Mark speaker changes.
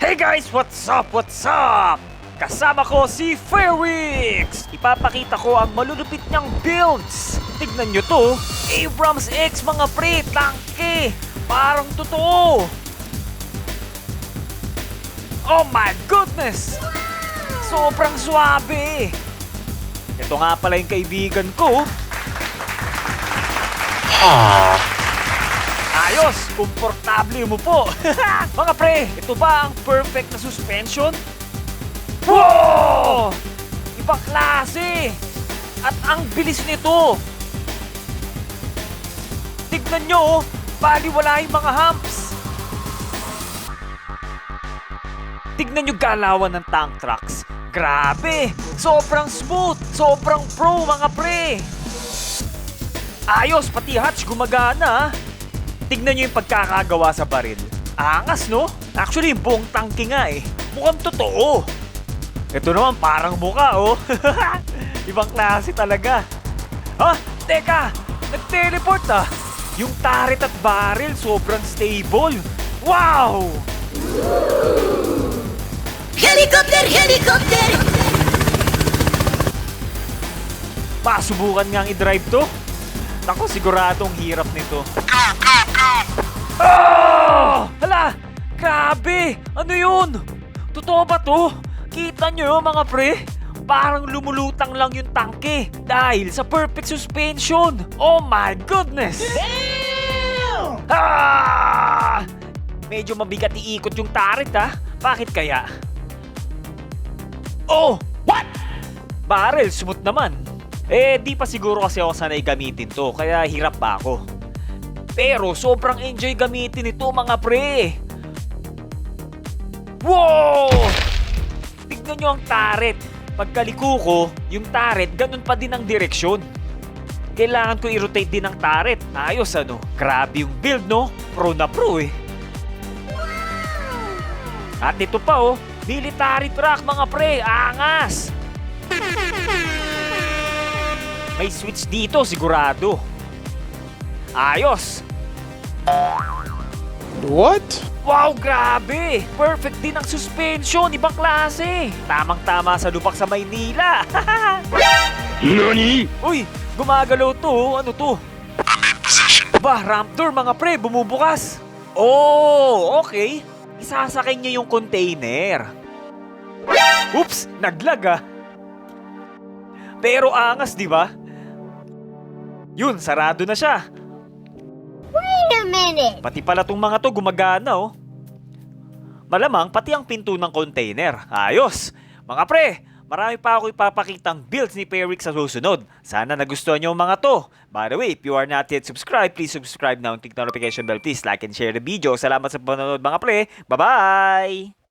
Speaker 1: Hey guys, what's up? What's up? Kasama ko si Fairwix! Ipapakita ko ang malulupit niyang builds. Tignan nyo to. Abrams X mga pre, tangke. Parang totoo. Oh my goodness! Sobrang swabe. Ito nga pala yung kaibigan ko. Ayos! Komportable mo po! Mga pre, ito ba ang perfect na suspension? Wow! Ibang klase! At ang bilis nito! Tignan nyo, oh, baliwala yung mga humps! Tignan nyo galawan ng tank trucks. Grabe! Sobrang smooth! Sobrang pro mga pre! Ayos, pati hatch gumagana. Ah. Tignan nyo yung pagkakagawa sa baril. Angas, no? Actually, yung buong tangke nga eh. Mukhang totoo. Ito naman, parang mukha, oh. Ibang klase talaga. Ha? Teka! Nag-teleport ah! Yung turret at barrel sobrang stable. Wow!
Speaker 2: Helicopter, helicopter!
Speaker 1: Pasubukan nga ang i-drive to. Ako, siguradong hirap nito. Oh! Ano yun? Totoo ba to? Kita nyo yun, mga pre? Parang lumulutang lang yung tangke dahil sa perfect suspension. Oh my goodness! Ah! Medyo mabigat iikot yung turret ha. Bakit kaya? Oh! What? Barrel, smooth naman. Eh, di pa siguro kasi ako sanay gamitin to, kaya hirap pa ako. Pero sobrang enjoy gamitin ito mga pre. Wow! Tignan nyo ang turret. Pagkaliko ko, yung turret, ganun pa din ang direksyon. Kailangan ko i-rotate din ang turret. Ayos ano. Grabe yung build no. Pro na pro eh. At ito pa oh, military truck mga pre, angas! May switch dito sigurado. Ayos!
Speaker 3: What?
Speaker 1: Wow, grabe! Perfect din ang suspension, ibang klase! Tamang-tama sa lupak sa Maynila!
Speaker 3: NANI?
Speaker 1: Uy, gumagalaw to, ano to? Ba, ramp door mga pre, bumubukas! Oh, okay. Isasakay niya yung container. Oops, naglag ah. Pero angas, di ba? Yun, sarado na siya.
Speaker 2: Wait a minute!
Speaker 1: Pati pala tong mga to gumagana oh. Malamang pati ang pinto ng container. Ayos! Mga pre, marami pa ako ipapakitang builds ni Perix sa susunod. Sana nagustuhan ang mga to. By the way, if you are not yet subscribed, please subscribe now and click notification bell. Please like and share the video. Salamat sa panonood mga pre. Bye-bye!